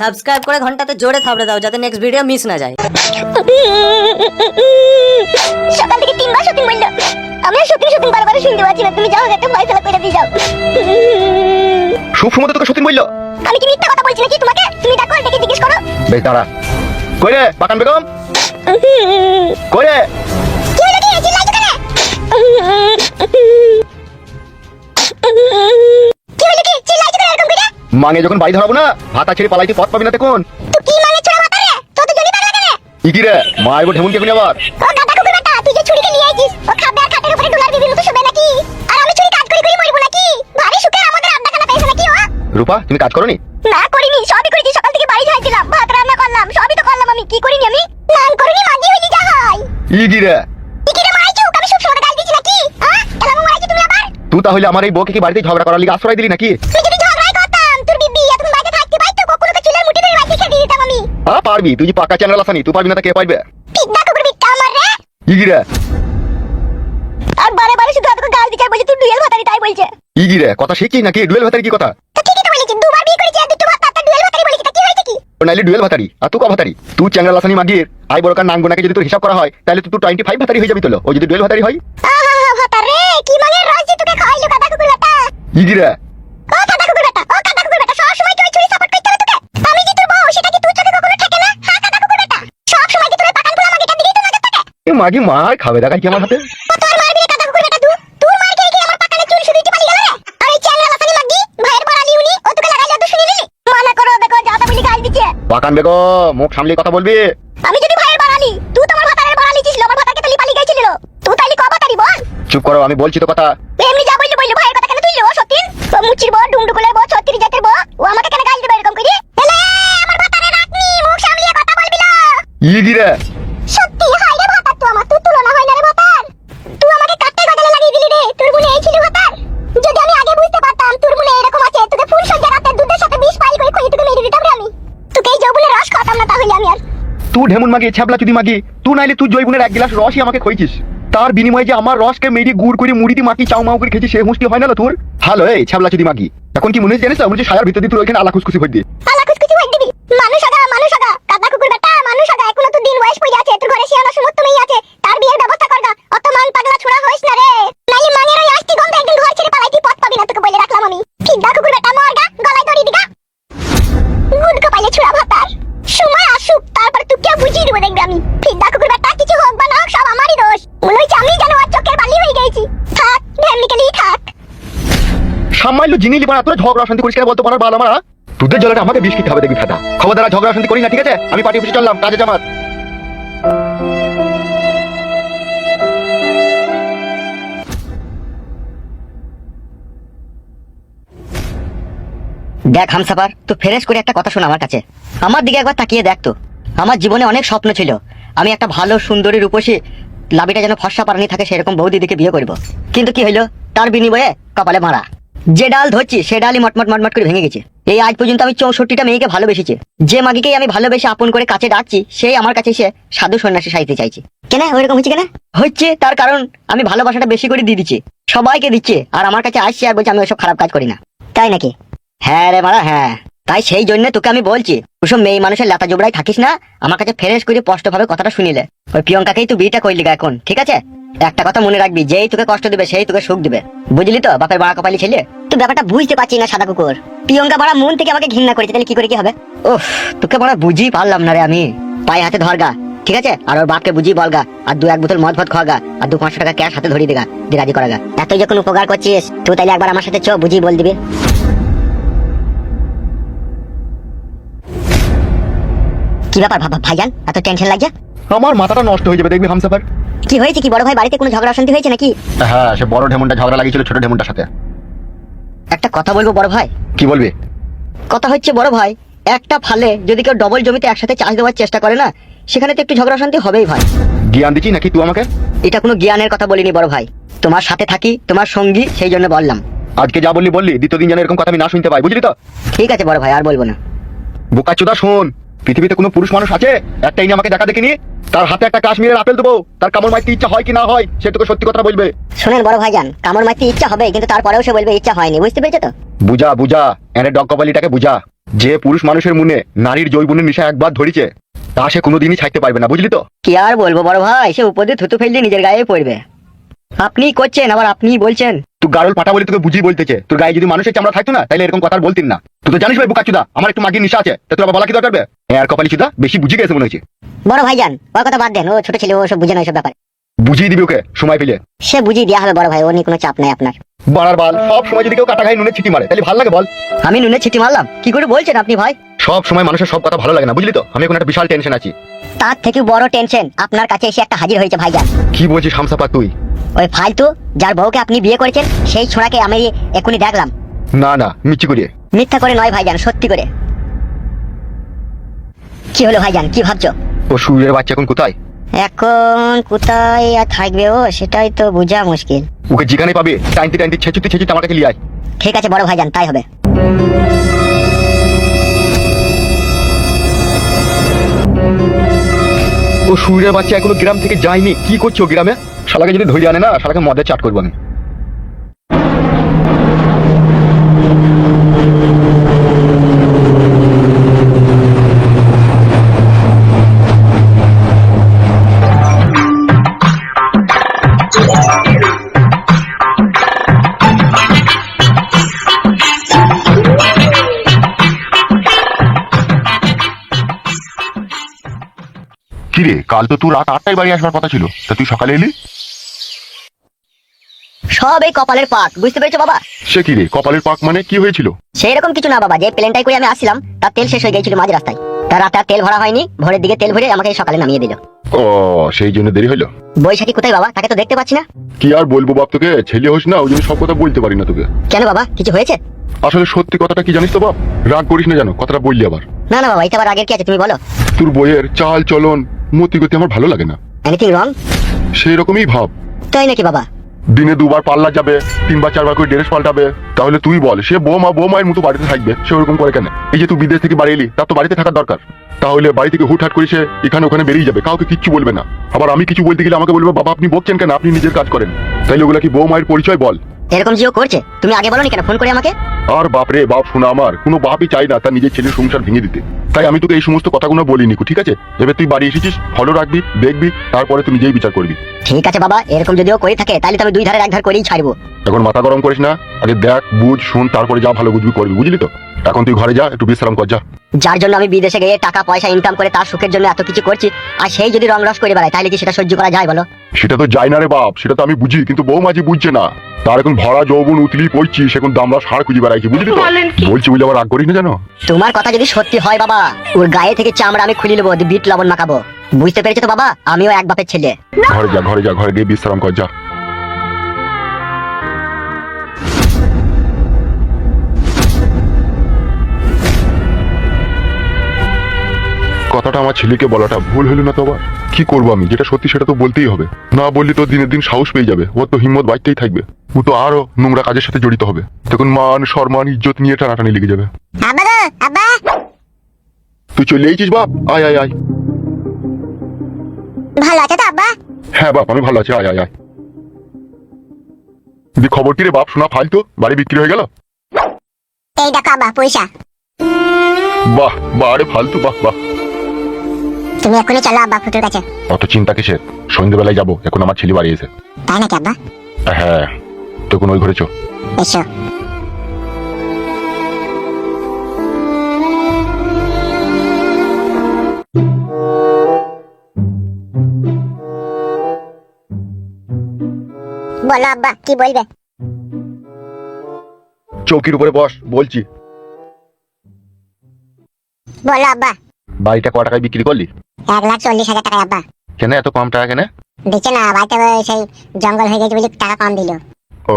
Subscribe করে ঘন্টাতে জোরে থাবড়ে দাও যাতে নেক্সট ভিডিও মিস না যায়। সকাল থেকে তিনবার শুটিং বলল আমরা শুটিং শুটিং বারবার শুনতে পাচ্ছি না। তুমি যাও একটা ফয়সালা করে দিয়ে যাও। খুব সময় তোকে সত্যি বলল। আমি কি মিথ্যা কথা বলছি নাকি তোমাকে? তুমি ডাকো ডেকে জিজ্ঞেস করো। বেশ দাঁড়া। কই রে বাকান বেগম? কই রে? কি হলো কি? চিল্লাইছো কেন? মাঙে যখন বাড়ি ধরাবো না ভাতা ছেড়ে পালাইতে পথ পাবি না তখন। কি মানে ছোড়া রে? জলি কেন? রে? ঢেমুন কে আবার। ও গাদা কুকুর বেটা তুই যে ছুরিকে নিয়ে আইছিস ও খাবে আর খাটের উপরে ডুলার বিবির মতো শুবে নাকি? আর আমি ছুরি কাজ করি করি মরবো নাকি? ভারী সুখে আমাদের আড্ডা পেয়েছে নাকি ও? রূপা তুমি কাজ করো নি করিনি সবই করেছি সকাল থেকে বাড়ি যাইছিলাম ভাত রান্না করলাম সবই তো করলাম আমি কি করিনি আমি? নান করিনি মাঝি হইলি যা হয়। ই কি রে? মারাইছো আমি সব সময় গাল দিছি নাকি? হ্যাঁ কেন মারাইছো তুমি আবার? তুই তাহলে আমার এই বউকে কি বাড়িতে ঝগড়া করার লিগে আশ্রয় দিলি নাকি? আ পারবি। তুই পাকা চ্যানেল আসানি তুই পারবি না তা কে পারবে? পিদ্দা কুকুর বিট্টা আমার রে। ই কি রে? আর বারে বারে শুধু এতক্ষণ গাল আর বলছে তুই ডুয়েল ভাতারি তাই বলছে। ই কি রে? কথা শিখছিস নাকি? ডুয়েল ভাতারি কি কথা? ঠিকই তো বলেছি দুবার বিয়ে করেছি আর দুটো ভাত তার ডুয়েল ভাতারি বলেছি তা কি হয়েছে কি? নাইলে ডুয়েল ভাতারি। আর তুই ক ভাতারি? তুই চ্যানেল আসানি মাগির আই বড় কার নাঙ্গনাকে যদি তোর হিসাব করা হয় তাহলে তুই টোয়েন্টি ফাইভ ভাতারি হয়ে যাবি তোলো। ও যদি ডুয়েল ভাতারি হয়? আহা ভাতা রে কি মানে রস তোকে খাওয়াইলো কাদা কুকুর বেটা ই মানা করো দেখো যাতা বলি গাল দিচ্ছে। বাকান বেগম মুখ সামলে কথা বলবি। আমি যদি ভাইয়ের বড়ালি তুই তোমার ভাতারের বড়ালি ছিল আমার ভাতাকে তো পালি গেছিল তুই তাইলি কবা তারি বল? চুপ করো আমি বলছি তো কথা। এমনি যা বললি বললি ভাইয়ের কথা কেন তুইলি ও সত্যি ও মুচির বউ ডুমডুকুলের বউ ছত্রিশ জাতের বউ ও আমাকে কেন গাল দিবে এরকম করে এলে আমার ভাতারে রাখনি মুখ সামলিয়ে কথা বলবি না। ঢেমুন মাগি, ছ্যাবলা চুদি মাগি। তুই নাইলে তুই জৈবনের এক গ্লাস রসই আমাকে খইছিস। তার বিনিময়ে যে আমার রসকে মেরি গুড় করে মুড়িতে মাখি, চাউ মাউ করে খেয়েছি সে হুঁশটি হয় না তোর? হ্যালো এই ছ্যাবলা চুদি মাগি। এখন কি মনে হচ্ছে জানিস হচ্ছে সায়ার ভিতর দিয়ে তুই ওইখানে আলা খুশখুশি হয়ে দিয়ে আলা খুশখুশি ভাই দিবি? মানুষ আগা মানুষ আগা কাদা কুকুর বেটা, মানুষ আগা এখনও তো দিন বয়স পড়ে আছে, তোর ঘরে শিয়ানো সমস্ত মেয়ে আছে। তার বিয়ের ব্যবস্থা করগা অত মান পাগলা ছুড়া হইস না রে। নাইলে মাঙের ওই আস্তি গন্ধ একদিন ঘর ছেড়ে পালাইতি, পথ পাবি না তোকে বলে বুঝিয়ে দেবো দেখবি আমি। কুকুর কিছু হোক বা না হোক সব আমারই দোষ। মনে হচ্ছে আমি যেন ওর চোখের বালি হয়ে গেছি। থাক থাক। সামান্য জিনিস লিবা তোরা ঝগড়া শান্তি করিস কেন বলতো? পারার বাল আমার তোদের জলটা আমাকে বিষ খেতে হবে দেখবি ফাটা খবরদারা ঝগড়া শান্তি করি না ঠিক আছে? আমি পার্টি অফিসে চললাম কাজে জামাত। দেখ হামসাফার তো ফ্রেশ করে একটা কথা শোন আমার কাছে। আমার দিকে একবার তাকিয়ে দেখ তো। আমার জীবনে অনেক স্বপ্ন ছিল। আমি একটা ভালো সুন্দরী রূপসী লাভিটা যেন ফর্সা পারানি থাকে সেরকম বউ দিদিকে বিয়ে করব। কিন্তু কি হইল? তার বিনিময়ে কপালে মারা। যে ডাল ধরছি সে ডালই মটমট মটমট করে ভেঙে গেছে। এই আজ পর্যন্ত আমি চৌষট্টিটা মেয়েকে ভালোবেসেছি। যে মাগিকেই আমি ভালোবেসে আপন করে কাছে ডাকছি সেই আমার কাছে এসে সাধু সন্ন্যাসী সাইতে চাইছে। কেন? ওইরকম হচ্ছে কেন? হচ্ছে তার কারণ আমি ভালোবাসাটা বেশি করে দিয়ে দিচ্ছি। সবাইকে দিচ্ছে আর আমার কাছে আসছে আর বলছে আমি ওইসব খারাপ কাজ করি না। তাই নাকি? হ্যাঁ রে মারা হ্যাঁ। তাই সেই জন্য তোকে আমি বলছি ওসব মেয়ে মানুষের লাতা জোবড়াই থাকিস না? আমার কাছে ফ্রেশ করে স্পষ্ট ভাবে কথাটা শুনিলে। ওই প্রিয়ঙ্কাকেই তুই বিয়েটা করলি এখন, ঠিক আছে? একটা কথা মনে রাখবি, যেই তোকে কষ্ট দিবে, সেই তোকে সুখ দিবে। বুঝলি তো, বাপের বাড়া কপালি ছেলে? তুই ব্যাপারটা বুঝতে পারছি না, সাদা কুকুর। প্রিয়ঙ্কা বাড়া মন থেকে আমাকে ঘৃণা করেছে, তাহলে কি করে কি হবে? ওহ তোকে বাড়া বুঝি পারলাম না রে আমি। পায়ে হাতে ধরগা ঠিক আছে? আর ওর বাপকে বুঝি বলগা আর দু এক বোতল মদ ফদ খাওয়াগা আর দু পাঁচশো টাকা ক্যাশ হাতে ধরিয়ে দেগা দিয়ে রাজি করাগা এতই যখন উপকার করছিস, তুই তাইলে একবার আমার সাথে চ বুঝি বল দিবি। কি ব্যাপার ভাইজান? এত টেনশন লাগছে? আমার মাথাটা নষ্ট হয়ে যাবে দেখবি হামসাফার। কি হয়েছে কি? বড় ভাই বাড়িতে কোনো ঝগড়া অশান্তি হয়েছে নাকি? হ্যাঁ সে বড় ঢেমনটা ঝগড়া লাগিয়েছিল ছোট ঢেমনটার সাথে। একটা কথা বলব বড় ভাই? কি বলবি? কথা হচ্ছে বড় ভাই একটা ফালে যদি কেউ ডবল জমিতে একসাথে চাষ দেওয়ার চেষ্টা করে না সেখানে তো একটু ঝগড়া অশান্তি হবেই ভাই। জ্ঞান দিচ্ছি নাকি তুই আমাকে? এটা কোনো জ্ঞানের কথা বলিনি বড় ভাই। তোমার সাথে থাকি তোমার সঙ্গী সেই জন্য বললাম। আজকে যা বললি বললি দ্বিতীয় দিন যেন এরকম কথা আমি না শুনতে পাই বুঝলি তো? ঠিক আছে বড় ভাই আর বলব না। বোকা চোদা শোন। পৃথিবীতে কোনো পুরুষ মানুষ আছে? একটা ইনি আমাকে দেখা দেখিনি। তার হাতে একটা কাশ্মীরের আপেল দেবো। তার কামড় মারতে ইচ্ছা হয় কি না হয় সে তোকে সত্যি কথা বলবে। শোনেন বড় ভাইজান কামড় মারতে ইচ্ছা হবে কিন্তু তারপরেও সে বলবে ইচ্ছা হয়নি। বুঝতে পেরেছ তো? বুঝা বুঝা। এনে ডগ কপালিটাকে বুঝা। যে পুরুষ মানুষের মনে নারীর জৈবনের নেশা একবার ধরেছে তা সে কোনোদিনই ছাড়তে পারবে না বুঝলি তো? কি আর বলব বড় ভাই সে উপর দিয়ে থুতু ফেললে নিজের গায়ে পড়বে। আপনি করছেন আবার আপনি বলছেন। তুই গারল পাটা বলে তোকে বুঝিয়ে বলতেছে। তোর গায়ে যদি মানুষের চামড়া থাকতো না তাহলে এরকম কথা আর বলতিন না। তুই তো জানিস ভাই বুকাচুদা আমার একটু মাগির নেশা আছে তা তোর বলা কি দরকার বে? এর কপালি চুদা বেশি বুঝে গেছে মনে হচ্ছে বড় ভাইজান ওর কথা বাদ দেন ও ছোট ছেলে ও সব বুঝে না সব ব্যাপার। বুঝিয়ে দিবি ওকে সময় পেলে। সে বুঝিয়ে দেওয়া হবে বড় ভাই ও নিয়ে কোনো চাপ নাই আপনার। বাড়ার বাল সব সময় যদি কেউ কাটা গায়ে নুনে ছিটি মারে তাহলে ভালো লাগে বল। আমি নুনে ছিটি মারলাম? কি করে বলছেন আপনি ভাই? সব সময় মানুষের সব কথা ভালো লাগে না বুঝলি তো? আমি এখন একটা বিশাল টেনশন আছি। তার থেকে বড় টেনশন আপনার কাছে এসে একটা হাজির হয়েছে ভাইজান। কি বলছিস হামসাপা তুই? ওই ফালতু যার বউকে আপনি বিয়ে করেছেন সেই ছোড়াকে আমি এখনই দেখলাম না না মিচ্ছি করিয়ে। মিথ্যা করে নয় ভাইজান সত্যি করে। কি হলো ভাইজান কি ভাবছ? ও সুরের বাচ্চা এখন কোথায়? এখন কোথায় আর থাকবে ও সেটাই তো বোঝা মুশকিল। ওকে যেখানে পাবে টাইনতে টাইনতে ছেচুতে ছেচুতে আমার কাছে লিয়ে আয়। ঠিক আছে বড় ভাইজান তাই হবে। ও সুরের বাচ্চা এখনও গ্রাম থেকে যায়নি কি করছ গ্রামে? শালাকে যদি ধরে আনে না শালাকে মদে চাট করব আমি। কাল তো তুই রাত আটটায় বাড়ি আসবার কথা ছিল। তা তুই সকালে এলি? সব এই কপালের পাক বুঝতে পেরেছ বাবা? সে কিরে কপালের পাক মানে কি হয়েছিল? সেই রকম কিছু না বাবা যে প্লেনটাই করে আমি আসছিলাম তার তেল শেষ হয়ে গেছিল মাঝ রাস্তায়। তার রাতে তেল ভরা হয়নি ভোরের দিকে তেল ভরে আমাকে সকালে নামিয়ে দিল। ও সেই জন্য দেরি হলো? বৈশাখী কোথায় বাবা? তাকে তো দেখতে পাচ্ছি না? কি আর বলব বাপ তোকে? ছেলে হোস না ওই জন্য সব কথা বলতে পারি না তোকে। কেন বাবা? কিছু হয়েছে? আসলে সত্যি কথাটা কি জানিস তো বাপ? রাগ করিস না জানো কথাটা বললি আবার। না না বাবা এটা আবার আগের কি আছে তুমি বলো। তোর বইয়ের চাল চলন মতি গতি আমার ভালো লাগে না। Anything wrong? সেই রকমই ভাব। তাই নাকি বাবা? দিনে দুবার পাল্লা যাবে তিনবার চারবার করে ড্রেস পাল্টাবে। তাহলে তুই বল সে বৌমা বৌমায়ের মতো বাড়িতে থাকবে সে ওরকম করে কেন? এই যে তুই বিদেশ থেকে বাড়ি এলি তার তো বাড়িতে থাকার দরকার। তাহলে বাড়ি থেকে হুটহাট করে সে এখানে ওখানে বেরিয়ে যাবে কাউকে কিচ্ছু বলবে না। আবার আমি কিছু বলতে গেলে আমাকে বলবে বাবা আপনি বকছেন কেন? আপনি নিজের কাজ করেন। তাইলে ওগুলা কি বৌমায়ের পরিচয় বল? এরকম জিও করছে? তুমি আগে বলো কেন? ফোন করে আমাকে? আর বাপরে বাপ শোনা আমার। কোনো বাপই চাই না তার নিজের ছেলের সংসার ভেঙে দিতে। তাই আমি তোকে এই সমস্ত কথাগুলো বলিনি ঠিক আছে? এবার তুই বাড়ি এসেছিস ফলো রাখবি দেখবি তারপরে তুই নিজেই বিচার করবি। ঠিক আছে বাবা এরকম যদিও করে থাকে তাহলে তো আমি দুই ধারে এক ধার করেই ছাড়বো। এখন মাথা গরম করিস না আগে দেখ বুঝ শুন তারপরে যা ভালো বুঝবি করবি বুঝলি তো? এখন তুই ঘরে যা একটু বিশ্রাম কর যা। যার জন্য আমি বিদেশে গিয়ে টাকা পয়সা ইনকাম করে তার সুখের জন্য এত কিছু করছি আর সেই যদি রং রস করে বেড়ায় তাহলে কি সেটা সহ্য করা যায় বলো? সেটা তো যায় না রে বাপ সেটা তো আমি বুঝি কিন্তু বৌমাজি বুঝছে না। তার এখন ভরা যৌবন উতলি পড়ছিস এখন দামরা সার খুঁজে বেড়াইছি বুঝলি তো? বলছি বুঝলে আবার রাগ করিস না জানো তোমার কথা যদি সত্যি হয় বাবা ওর গায়ে থেকে চামড়া আমি খুলে নেব বিট লবণ মাখাবো। বুঝতে পেরেছ তো বাবা? আমিও এক বাপের ছেলে। ঘরে যা ঘরে যা ঘরে গিয়ে বিশ্রাম কর যা। কথাটা আমার ছেলেকে বলাটা ভুল হলো না তো আবার? কি করব আমি? যেটা সত্যি সেটা তো বলতেই হবে। না বললে তো দিনের দিন সাহস পেয়ে যাবে। ওর তো হিম্মত বাড়তেই থাকবে। ও তো আরও নোংরা কাজের সাথে জড়িত হবে। তখন মান সম্মান ইজ্জত নিয়ে টানাটানি লেগে যাবে। তুই চলে এইছিস বাপ? আয় আয় আয়। ভালো আছে তো আব্বা? হ্যাঁ বাপ আমি ভালো আছি। আয় আয় আয়। দি খবর কি রে বাপ? শোনা ফালতু? বাড়ি বিক্রি হয়ে গেল? এই দেখো আব্বা পয়সা। বাহ বাহ আরে ফালতু বাহ বাহ। তুমি এখনই চলো আব্বা ফুটুর কাছে। অত চিন্তা কিসের? সন্ধ্যেবেলায় যাব এখন আমার ছেলে বাড়ি এসে। তাই নাকি আব্বা? হ্যাঁ তখন ওই ঘরে চো। এসো। বলো আব্বা কি বলবে? চৌকির উপরে বস বলছি। বলো আব্বা। বাড়িটা ক টাকায় বিক্রি করলি? এক লাখ চল্লিশ হাজার টাকা আব্বা। কেন এত কম টাকা কেন? দিচ্ছে না বাড়িতে ওই সেই জঙ্গল হয়ে গেছে বলে টাকা কম দিল। ও।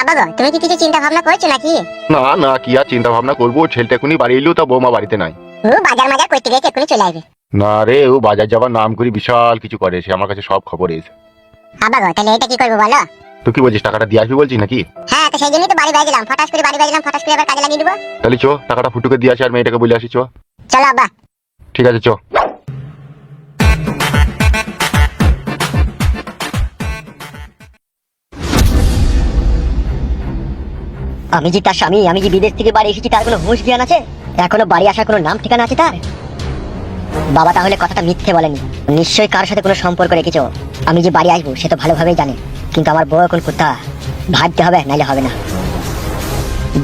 আব্বা গো তুমি কি কিছু চিন্তা ভাবনা করছ নাকি? না না কি আর চিন্তা ভাবনা করব? ছেলেটা এখনই বাড়ি এলেও তা বৌমা বাড়িতে নাই। ও বাজার মাজার করতে গেছে এক্ষুনি চলে আসবে। না রে ও বাজার যাবার নাম করি বিশাল কিছু করে সে আমার কাছে সব খবর এসে। আব্বা গো তাহলে এটা কি করব বলো? তুই কি বলছিস টাকাটা দিয়ে আসবি বলছিস নাকি? হ্যাঁ তো সেই জন্যই তো বাড়ি বাজলাম ফটাস করে বাড়ি বাজলাম ফটাস করে আবার কাজে লাগিয়ে দেবো। তাহলে চো টাকাটা ফুটুকে দিয়ে আসি আর মেয়েটাকে বলে আসি চো। চলো আব্বা ঠিক আছে চো। আমি যে তার স্বামী আমি যে বিদেশ থেকে বাড়ি এসেছি তার কোনো হুঁশ জ্ঞান আছে? এখনও বাড়ি আসার কোনো নাম ঠিকানা আছে তার? বাবা তাহলে কথাটা মিথ্যে বলেনি নিশ্চয়ই কার সাথে কোনো সম্পর্ক রেখেছো। আমি যে বাড়ি আসব সে তো ভালোভাবেই জানে। কিন্তু আমার বউ এখন কোথা ভাবতে হবে নাইলে হবে না।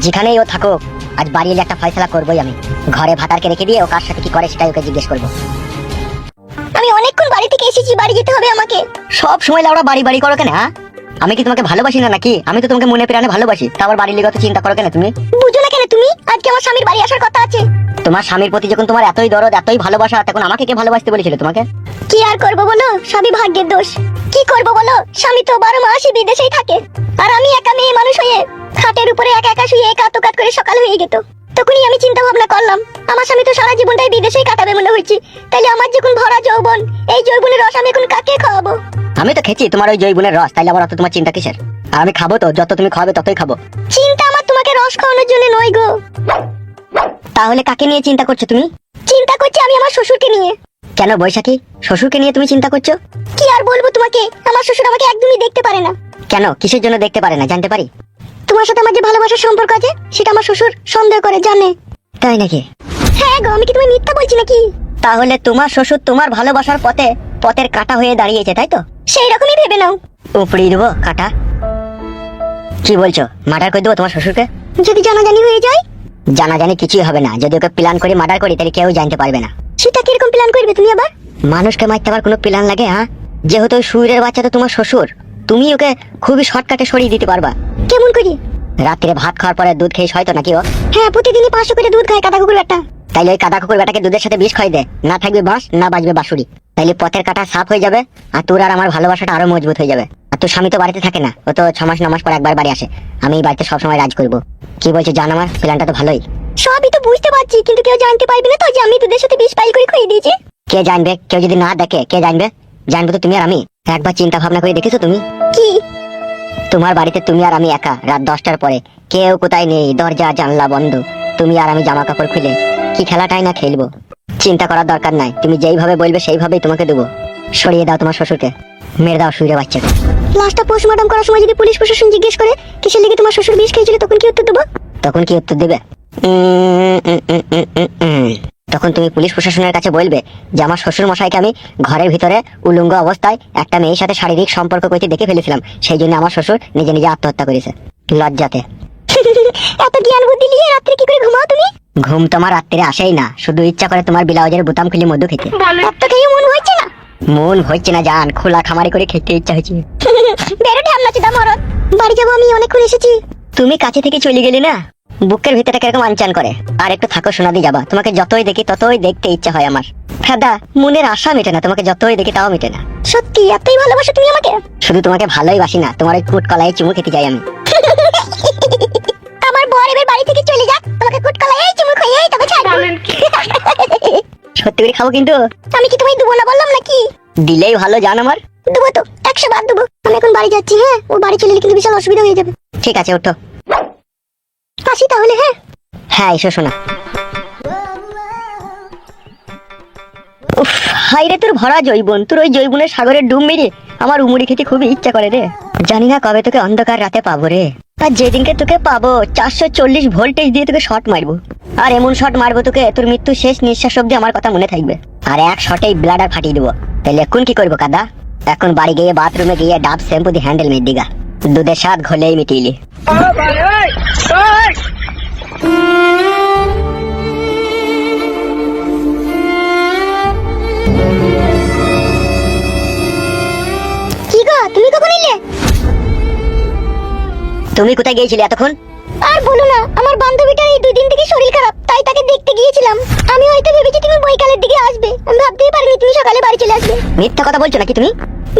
যেখানেই ও থাকুক আজ বাড়ি এলে একটা ফয়সলা করবোই আমি। ঘরে ভাতারকে রেখে দিয়ে ও কার সাথে কি করে সেটাই ওকে জিজ্ঞেস করব। আমি অনেকক্ষণ বাড়ি থেকে এসেছি বাড়ি যেতে হবে আমাকে। সব সময় লাউড়া বাড়ি বাড়ি করো কেন হ্যাঁ? আমি কি তোমাকে ভালোবাসি না নাকি? আমি তো তোমাকে মনে প্রাণে ভালোবাসি। তা আবার বাড়ির লিগে অত চিন্তা করো কেন তুমি? বুঝো না কেন তুমি? আজকে আমার স্বামীর বাড়ি আসার কথা আছে। তোমার স্বামীর প্রতি যখন তোমার এতই দরদ এতই ভালোবাসা তখন আমাকে কে ভালোবাসতে বলেছিল তোমাকে? কি আর করব বলো? স্বামী ভাগ্যের দোষ। কি করব বলো? স্বামী তো বারো মাসই বিদেশেই থাকে। আর আমি একা মেয়ে মানুষ হয়ে খাটের উপরে একা একা শুয়ে কাত কাত করে সকাল হয়ে যেত তখনই আমি চিন্তা ভাবনা করলাম আমার স্বামী তো সারা জীবনটাই বিদেশেই কাটাবে মনে হয়েছে। তাইলে আমার যখন ভরা যৌবন এই যৌবনের রস আমি এখন কাকে খাওয়াবো? আমি তো খেয়েছি তোমার ওই জৈবনের রস তাইলে আবার অত তোমার চিন্তা কিসের? আর আমি খাব তো যত তুমি খাবে ততই খাব। চিন্তা আমার তোমাকে রস খাওয়ানোর জন্য নয় গো। তাহলে কাকে নিয়ে চিন্তা করছ তুমি? চিন্তা করছি আমি আমার শ্বশুরকে নিয়ে। কেন বৈশাখী? শ্বশুরকে নিয়ে তুমি চিন্তা করছ? কি আর বলব তোমাকে? আমার শ্বশুর আমাকে একদমই দেখতে পারে না। কেন? কিসের জন্য দেখতে পারে না? জানতে পারি? তোমার সাথে আমার যে ভালোবাসার সম্পর্ক আছে সেটা আমার শ্বশুর সন্দেহ করে জানে। তাই নাকি? হ্যাঁ গো আমি কি তোমায় মিথ্যা বলছি নাকি? তাহলে তোমার শ্বশুর তোমার ভালোবাসার পথে পথের কাটা হয়ে দাঁড়িয়েছে তাই তো? সেই রকমই ভেবে নাও। উপড়িয়ে দেবো কাটা। কি বলছো? মার্ডার করে দেবো তোমার শ্বশুরকে? যদি জানাজানি হয়ে যায়? জানাজানি কিছুই হবে না। যদি ওকে প্ল্যান করে মার্ডার করি তাহলে কেউ জানতে পারবে না। সেটা কীরকম প্ল্যান করবে তুমি আবার? মানুষকে মারতে আবার কোনো প্ল্যান লাগে হ্যাঁ? যেহেতু সুরের বাচ্চা তো তোমার শ্বশুর তুমি ওকে খুবই শর্টকাটে সরিয়ে দিতে পারবা। কেমন করি? রাত্রে ভাত খাওয়ার পরে দুধ খেয়ে হয়তো নাকি ও? হ্যাঁ প্রতিদিনই পাঁচশো করে দুধ খায় কাদা কুকুর একটা তাইলে ওই কাদা কুকুর বেটাকে দুধের সাথে বিষ খাই দে। না থাকবে বাঁশ না বাজবে বাঁশুরি। তাইলে পথের কাটা সাফ হয়ে যাবে আর তোর আর আমার ভালোবাসাটা আরও মজবুত হয়ে যাবে। আর তোর স্বামী তো বাড়িতে থাকে না ও তো ছ মাস ন মাস পর একবার বাড়ি আসে। আমি এই বাড়িতে সবসময় রাজ করব। কি বলছো জান আমার? প্ল্যানটা তো ভালোই। সবই তো বুঝতে পারছি কিন্তু কেউ জানতে পারবে না তো যে আমি দুধের সাথে বিষ পাইল করে খুঁয়ে দিয়েছি। কে জানবে? কেউ যদি না দেখে কে জানবে? জানবে তো তুমি আর আমি। একবার চিন্তা ভাবনা করে দেখেছ তুমি? কি? তোমার বাড়িতে তুমি আর আমি একা রাত দশটার পরে। কেউ কোথায় নেই দরজা জানলা বন্ধ। তুমি আর আমি জামা কাপড় খুলে কি খেলাটাই না খেলব? চিন্তা করার দরকার নাই তুমি যেইভাবে বলবে সেইভাবেই তোমাকে দেবো। সরিয়ে দাও তোমার শ্বশুরকে মেরে দাও শুয়ে বাচ্চাকে। লাস্টটা পোস্টমর্টম করার সময় যদি পুলিশ প্রশাসন জিজ্ঞেস করে কিসের লেগে তোমার শ্বশুর বিষ খেয়েছিল তখন কি উত্তর দেবো? তখন কি উত্তর দেবে? তখন তুমি পুলিশ প্রশাসনের কাছে বলবে যে আমার শ্বশুর মশাইকে আমি ঘরের ভিতরে উলঙ্গ অবস্থায় একটা মেয়ের সাথে শারীরিক সম্পর্ক করতে দেখে ফেলেছিলাম। সেই জন্য আমার শ্বশুর নিজে নিজে আত্মহত্যা করেছে। লজ্জাতে। এত জ্ঞান বুদ্ধি নিয়ে রাত্রে কি করে ঘুমাও তুমি? ঘুম তোমার রাত্রে আসেই না। শুধু ইচ্ছা করে তোমার ব্লাউজের বোতাম খুলে মধু খেতে। এত খেয়ে মন হচ্ছে না? মন হচ্ছে না জান। খোলা খামারি করে খেতে ইচ্ছা হয়েছে। বেরো ঢ্যামনা চুদা মরদ বাড়ি যাব আমি অনেকক্ষণ এসেছি। তুমি কাছে থেকে চলে গেলে না? বুকের ভিতরে কীরকম আনচান করে। আর একটু থাকো শোনা দিয়ে যাবা। তোমাকে যতই দেখি ততই দেখতে ইচ্ছা হয় আমার। ফেদা মনের আশা মেটে না। তোমাকে যতই দেখি তাও মেটে না। সত্যি এতই ভালোবাসো তুমি আমাকে? শুধু তোমাকে ভালোই বাসি না তোমার ওই কুট কলাই চুমু খেতে চাই আমি। আমার বর এবার বাড়ি থেকে চলে যাক। তোমাকে কুটকলা এই চুমু খাইয়ে তবে ছাড়বো সত্যি করে খাব কিন্তু? আমি কি তোমায় দেবো না বললাম নাকি? দিলেই ভালো জান আমার। দেবো তো একশো বার দেবো। আমি এখন বাড়ি যাচ্ছি হ্যাঁ? ও বাড়ি চলে গেলে কিন্তু বিশাল অসুবিধা হয়ে যাবে। ঠিক আছে ওঠো। আসি তাহলে হ্যাঁ? হ্যাঁ এসো শোনা। হাই রে তোর ভরা জৈবন। তোর ওই জৈবনের সাগরের ডুব মেরে আমার উমুড়ি খেতে খুবই ইচ্ছা করে রে। জানি না কবে তোকে অন্ধকার রাতে পাবো রে। আর যেদিনকে তোকে পাবো চারশো চল্লিশ ভোল্টেজ দিয়ে তোকে শট মারবো। আর এমন শট মারবো তোকে তোর মৃত্যু শেষ নিঃশ্বাস অব্দি আমার কথা মনে থাকবে। আর এক শটেই ব্লাডার ফাটিয়ে দেবো। তাহলে এখন কি করব কাদা? এখন বাড়ি গিয়ে বাথরুমে গিয়ে ডাব শ্যাম্পু দিয়ে হ্যান্ডেল মেরে দিগা। দুধের স্বাদ ঘোলেই মিটিলি তুমি কোথায় গিয়েছিলে এতক্ষণ? আর বলো না আমার বান্ধবীটার এই দুই দিন থেকে শরীর খারাপ তাই তাকে দেখতে গিয়েছিলাম। আমি হয়তো ভেবেছি তুমি বৈকালের দিকে আসবে। আমি ভাবতেই পারিনি তুমি সকালে বাড়ি চলে আসবে। মিথ্যা কথা বলছো নাকি তুমি?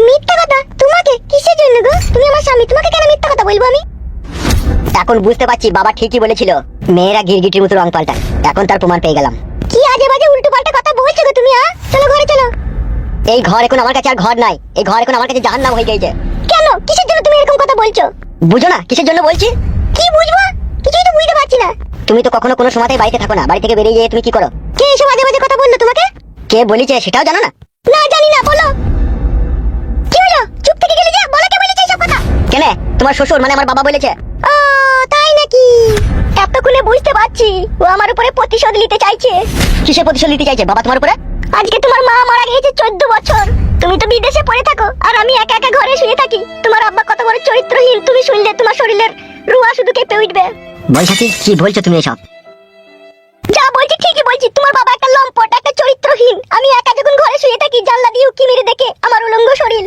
মিথ্যা কথা? তোমাকে? কিসের জন্য গো? তুমি আমার স্বামী তোমাকে কেন মিথ্যা কথা বলব আমি? এখন বুঝতে পারছি বাবা ঠিকই বলেছিল মেয়েরা গিরগিটির মতো রং পাল্টায়। এখন তার প্রমাণ পেয়ে গেলাম। কি আজে বাজে উল্টো পাল্টা কথা বলছো গো তুমি আ? চলো ঘরে চলো। এই ঘর এখন আমার কাছে আর ঘর নাই। এই ঘর এখন আমার কাছে জাহান্নাম হয়ে গেছে কেন? কিসের জন্য তুমি এরকম কথা বলছো? বুঝো না কিসের জন্য বলছি? কি বুঝব? কিছুই তো বুঝতে পারছি না। তুমি তো কখনো কোনো সময়তেই বাড়িতে থাকো না। বাড়ি থেকে বেরিয়ে গিয়ে তুমি কি করো? কে এসব আজে বাজে কথা বলল তোমাকে? কে বলেছে সেটাও জানো না? না জানি না বলো। কি হলো? চুপ থেকে গেলে যে বলো কে বলেছে এসব কথা? কেন? তোমার শ্বশুর মানে আমার বাবা বলেছে। ও তাই নাকি? এতক্ষণে বুঝতে পারছি। ও আমার উপরে প্রতিশোধ নিতে চাইছে। কিসের প্রতিশোধ নিতে চাইছে? বাবা তোমার উপরে? আজকে তোমার মা মারা গিয়েছে চোদ্দ বছর। তুমি তো বিদেশে পড়ে থাকো আর আমি একা একা ঘরে শুয়ে থাকি। তোমার আব্বা কত বড় চরিত্রহীন তুমি শুনলে তোমার শরীরের রুয়া শুধু কেঁপে উঠবে। বৈশাখী কি বলছো তুমি এসব? যা বলছি ঠিকই বলছি তোমার বাবা একটা লম্পট একটা চরিত্রহীন। আমি একা যখন ঘরে শুয়ে থাকি জানলা দিয়ে উকি মেরে দেখে আমার উলঙ্গ শরীর।